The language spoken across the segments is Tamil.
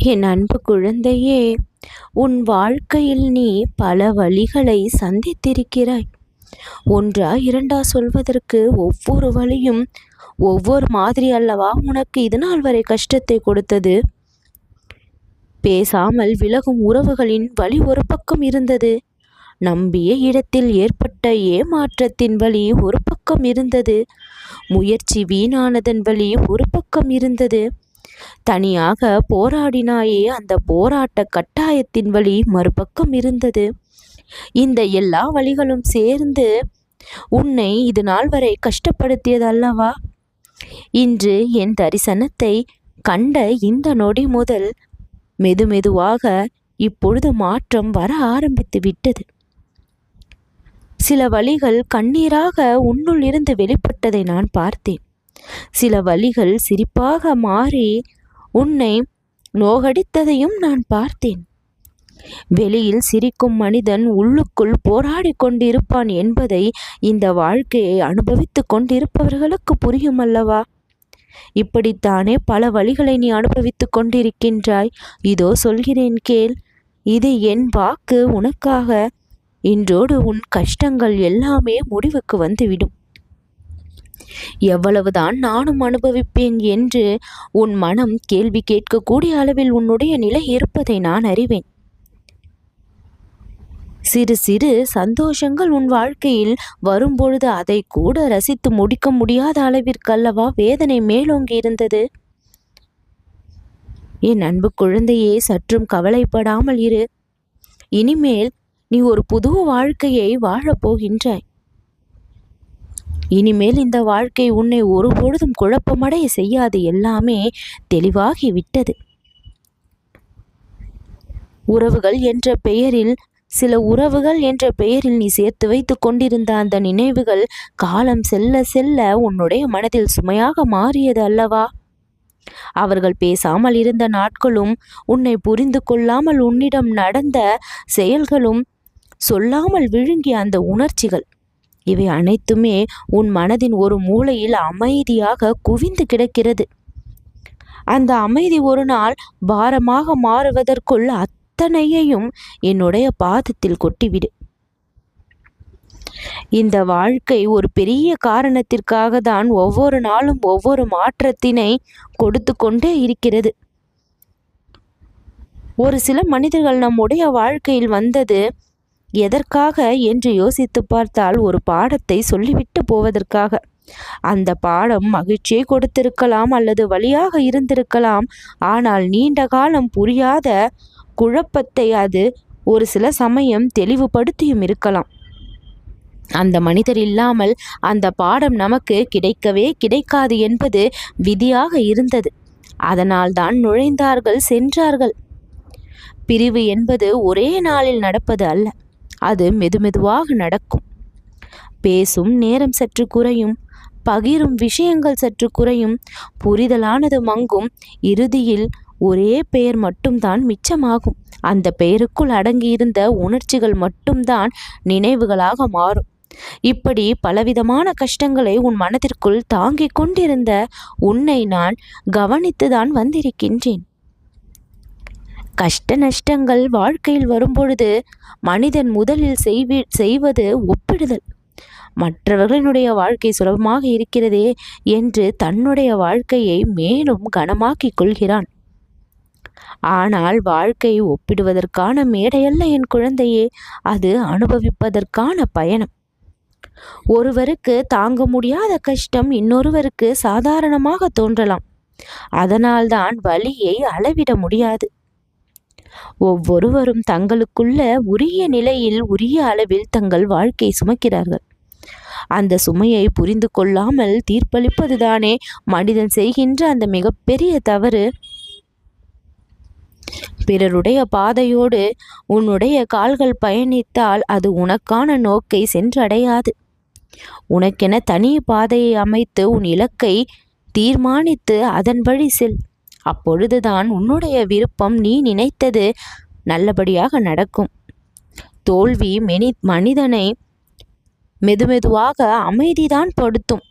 என் அன்பு குழந்தையே உன் வாழ்க்கையில் நீ பல வழிகளை சந்தித்திருக்கிறாய். ஒன்றா இரண்டா சொல்வதற்கு ஒவ்வொரு வழியும் ஒவ்வொரு மாதிரி அல்லவா? உனக்கு இது நாள் வரை கஷ்டத்தை கொடுத்தது? பேசாமல் விலகும் உறவுகளின் வழி ஒரு பக்கம் இருந்தது. நம்பிய இடத்தில் ஏற்பட்ட ஏமாற்றத்தின் வழி ஒரு பக்கம் இருந்தது. முயற்சி வீணானதன் வழி ஒரு பக்கம் இருந்தது. தனியாக போராடினாயே அந்த போராட்ட கட்டாயத்தின் வழி மறுபக்கம் இருந்தது. இந்த எல்லா வழிகளும் சேர்ந்து உன்னை இது நாள் வரை கஷ்டப்படுத்தியது அல்லவா இன்று என் தரிசனத்தை கண்ட இந்த நொடி முதல் மெதுமெதுவாக இப்பொழுது மாற்றம் வர ஆரம்பித்து விட்டது. சில வழிகள் கண்ணீராக உன்னுள் இருந்து வெளிப்பட்டதை நான் பார்த்தேன். சில வழிகள் சிரிப்பாக மாறி உன்னை நோகடித்ததையும் நான் பார்த்தேன். வெளியில் சிரிக்கும் மனிதன் உள்ளுக்குள் போராடி கொண்டிருப்பான் என்பதை இந்த வாழ்க்கையை அனுபவித்து கொண்டிருப்பவர்களுக்கு புரியும் அல்லவா இப்படித்தானே பல வழிகளை நீ அனுபவித்துக் கொண்டிருக்கின்றாய். இதோ சொல்கிறேன் கேள் இது என் வாக்கு உனக்காக. இன்றோடு உன் கஷ்டங்கள் எல்லாமே முடிவுக்கு வந்துவிடும். எவ்வளவுதான் நானும் அனுபவிப்பேன் என்று உன் மனம் கேள்வி கேட்கக்கூடிய அளவில் உன்னுடைய நிலை இருப்பதை நான் அறிவேன். சிறு சிறு சந்தோஷங்கள் உன் வாழ்க்கையில் வரும்பொழுது அதை கூட ரசித்து முடிக்க முடியாத அளவிற்கல்லவா வேதனை மேலோங்கி இருந்தது? என் அன்பு குழந்தையே சற்றும் கவலைப்படாமல் இரு. இனிமேல் நீ ஒரு புது வாழ்க்கையை வாழப்போகின்றாய் இனிமேல் இந்த வாழ்க்கை உன்னை ஒருபொழுதும் குழப்பமடைய செய்யாது. எல்லாமே தெளிவாகி விட்டது உறவுகள் என்ற பெயரில் சில உறவுகள் என்ற பெயரில் நீ சேர்த்து வைத்து கொண்டிருந்த அந்த நினைவுகள் காலம் செல்ல செல்ல உன்னுடைய மனதில் சுமையாக மாறியது அல்லவா? அவர்கள் பேசாமல் இருந்த நாட்களும் உன்னை புரிந்து கொள்ளாமல் உன்னிடம் நடந்த செயல்களும் சொல்லாமல் விழுங்கிய அந்த உணர்ச்சிகள். இவை அனைத்துமே உன் மனதின் ஒரு மூலையில் அமைதியாக குவிந்து கிடக்கிறது. அந்த அமைதி ஒரு நாள் பாரமாக மாறுவதற்குள் அத்தனையையும் என்னுடைய பாதத்தில் கொட்டிவிடு. இந்த வாழ்க்கை ஒரு பெரிய காரணத்திற்காக தான் ஒவ்வொரு நாளும் ஒவ்வொரு மாற்றத்தினை கொடுத்து கொண்டே இருக்கிறது. ஒரு சில மனிதர்கள் நம்முடைய வாழ்க்கையில் வந்தது எதற்காக என்று யோசித்து பார்த்தால் ஒரு பாடத்தை சொல்லிவிட்டு போவதற்காக. அந்த பாடம் மகிழ்ச்சியை கொடுத்திருக்கலாம் அல்லது வழியாக இருந்திருக்கலாம். ஆனால் நீண்ட காலம் புரியாத குழப்பத்தை அது ஒரு சில சமயம் தெளிவுபடுத்தியும் இருக்கலாம். அந்த மனிதர் இல்லாமல் அந்த பாடம் நமக்கு கிடைக்கவே கிடைக்காது என்பது விதியாக இருந்தது. அதனால்தான் நுழைந்தார்கள் சென்றார்கள். பிரிவு என்பது ஒரே நாளில் நடப்பது அல்ல. அது மெதுமெதுவாக நடக்கும். பேசும் நேரம் சற்று குறையும். பகிரும் விஷயங்கள் சற்று குறையும். புரிதலானது மங்கும். இறுதியில் ஒரே பெயர் மட்டும்தான் மிச்சமாகும். அந்த பெயருக்குள் அடங்கியிருந்த உணர்ச்சிகள் மட்டும்தான் நினைவுகளாக மாறும். இப்படி பலவிதமான கஷ்டங்களை உன் மனதிற்குள் தாங்கிக் கொண்டிருந்த உன்னை நான் கவனித்துதான் வந்திருக்கின்றேன். கஷ்ட நஷ்டங்கள் வாழ்க்கையில் வரும்பொழுது மனிதன் முதலில் செய்வி செய்வது ஒப்பிடுதல். மற்றவர்களினுடைய வாழ்க்கை சுலபமாக இருக்கிறதே என்று தன்னுடைய வாழ்க்கையை மேலும் கனமாக்கிக் கொள்கிறான். ஆனால் வாழ்க்கை ஒப்பிடுவதற்கான மேடையல்ல என் குழந்தையே அது அனுபவிப்பதற்கான பயணம். ஒருவருக்கு தாங்க முடியாத கஷ்டம் இன்னொருவருக்கு சாதாரணமாக தோன்றலாம். அதனால்தான் வலியை அளவிட முடியாது. ஒவ்வொருவரும் தங்களுக்குள்ள உரிய நிலையில் உரிய அளவில் தங்கள் வாழ்க்கை சுமக்கிறார்கள். அந்த சுமையை புரிந்து கொள்ளாமல் தீர்ப்பளிப்பதுதானே மனிதன் செய்கின்ற அந்த மிகப்பெரிய தவறு. பிறருடைய பாதையோடு உன்னுடைய கால்கள் பயணித்தால் அது உனக்கான நோக்கை சென்றடையாது. உனக்கென தனி பாதையை அமைத்து உன் இலக்கை தீர்மானித்து அதன் வழி செல். அப்பொழுதுதான் உன்னுடைய விருப்பம் நீ நினைத்தது நல்லபடியாக நடக்கும். தோல்வி மெனி மனிதனை மெதுமெதுவாக அமைதிதான் படுத்தும்.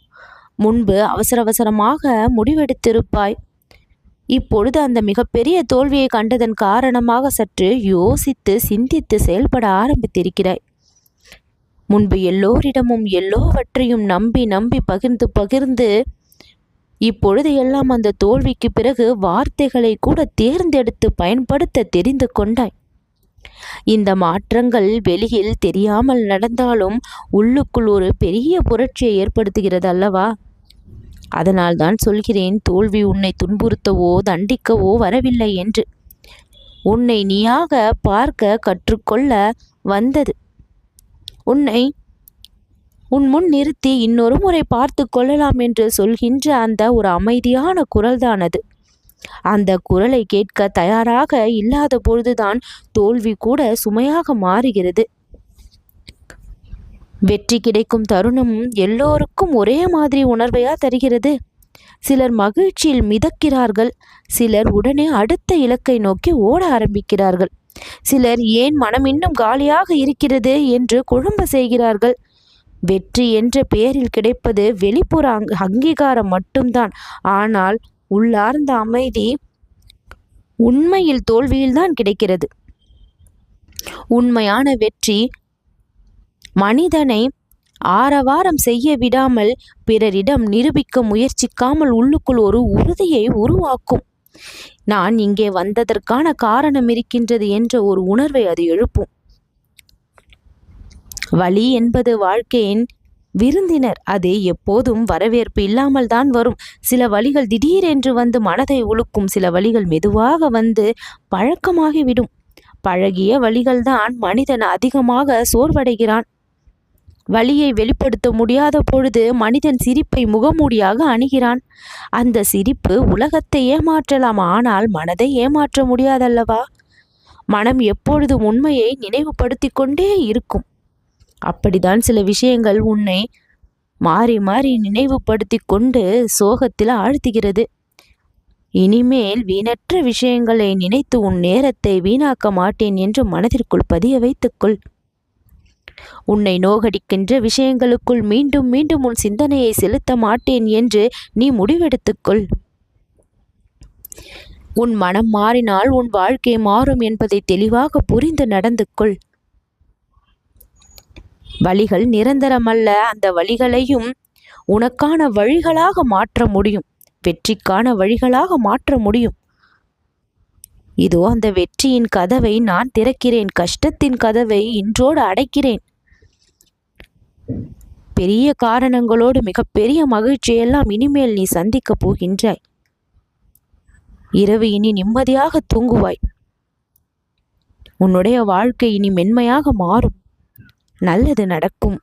முன்பு அவசர அவசரமாக முடிவெடுத்திருப்பாய். இப்பொழுது அந்த மிகப்பெரிய தோல்வியை கண்டதன் காரணமாக சற்று யோசித்து சிந்தித்து செயல்பட ஆரம்பித்திருக்கிறாய். முன்பு எல்லோரிடமும் எல்லோவற்றையும் நம்பி நம்பி பகிர்ந்து பகிர்ந்து இப்பொழுது எல்லாம் அந்த தோல்விக்கு பிறகு வார்த்தைகளை கூட தேர்ந்தெடுத்து பயன்படுத்த தெரிந்து கொண்டாய். இந்த மாற்றங்கள் வெளியில் தெரியாமல் நடந்தாலும் உள்ளுக்குள் ஒரு பெரிய புரட்சியை ஏற்படுத்துகிறது அல்லவா? அதனால்தான் சொல்கிறேன் தோல்வி உன்னை துன்புறுத்தவோ தண்டிக்கவோ வரவில்லை என்று. உன்னை நீயாக பார்க்க கற்றுக்கொள்ள வந்தது. உன்னை உன் முன் நிறுத்தி இன்னொரு முறை பார்த்து கொள்ளலாம் என்று சொல்கின்ற அந்த ஒரு அமைதியான குரல்தானது. அந்த குரலை கேட்க தயாராக இல்லாத பொழுதுதான் தோல்வி கூட சுமையாக மாறுகிறது. வெற்றி கிடைக்கும் தருணம் எல்லோருக்கும் ஒரே மாதிரி உணர்வையா தருகிறது. சிலர் மகிழ்ச்சியில் மிதக்கிறார்கள் சிலர் உடனே அடுத்த இலக்கை நோக்கி ஓட ஆரம்பிக்கிறார்கள். சிலர் ஏன் மனம் இன்னும் காலியாக இருக்கிறது என்று குழம்ப செய்கிறார்கள் வெற்றி என்ற பெயரில் கிடைப்பது வெளிப்புற அங்கீகாரம் மட்டும்தான். ஆனால் உள்ளார்ந்த அமைதி உண்மையில் தோல்வியில்தான் கிடைக்கிறது. உண்மையான வெற்றி மனிதனை ஆரவாரம் செய்ய விடாமல் பிறரிடம் நிரூபிக்க முயற்சிக்காமல் உள்ளுக்குள் ஒரு உறுதியை உருவாக்கும். நான் இங்கே வந்ததற்கான காரணம் இருக்கின்றது என்ற ஒரு உணர்வை அது எழுப்பும். வழி என்பது வாழ்க்கையின் விருந்தினர். அது எப்போதும் வரவேற்பு இல்லாமல் தான் வரும். சில வழிகள் திடீரென்று வந்து மனதை உழுக்கும் சில வழிகள் மெதுவாக வந்து பழக்கமாகிவிடும். பழகிய வழிகள்தான் மனிதன் அதிகமாக சோர்வடைகிறான். வழியை வெளிப்படுத்த முடியாத பொழுது மனிதன் சிரிப்பை முகமூடியாக அணுகிறான். அந்த சிரிப்பு உலகத்தை ஏமாற்றலாம். ஆனால் மனதை ஏமாற்ற முடியாதல்லவா? மனம் எப்பொழுதும் உண்மையை நினைவுபடுத்தி கொண்டே இருக்கும். அப்படிதான் சில விஷயங்கள் உன்னை மாறி மாறி நினைவுபடுத்தி கொண்டு சோகத்தில் ஆழ்த்துகிறது. இனிமேல் வீணற்ற விஷயங்களை நினைத்து உன் நேரத்தை வீணாக்க மாட்டேன் என்று மனதிற்குள் பதிய வைத்துக்கொள். உன்னை நோகடிக்கின்ற விஷயங்களுக்குள் மீண்டும் மீண்டும் உன் சிந்தனையை செலுத்த மாட்டேன் என்று நீ முடிவெடுத்துக்கொள். உன் மனம் மாறினால் உன் வாழ்க்கை மாறும் என்பதை தெளிவாக புரிந்து நடந்து கொள் வழிகள் நிரந்தரமல்ல. அந்த வழிகளையும் உனக்கான வழிகளாக மாற்ற முடியும். வெற்றிக்கான வழிகளாக மாற்ற முடியும். இதோ அந்த வெற்றியின் கதவை நான் திறக்கிறேன். கஷ்டத்தின் கதவை இன்றோடு அடைக்கிறேன். பெரிய காரணங்களோடு மிகப்பெரிய மகிழ்ச்சியெல்லாம் இனிமேல் நீ சந்திக்கப் போகின்றாய். இரவு இனி நிம்மதியாக தூங்குவாய். உன்னுடைய வாழ்க்கை இனி மென்மையாக மாறும். நல்லது நடக்கும்.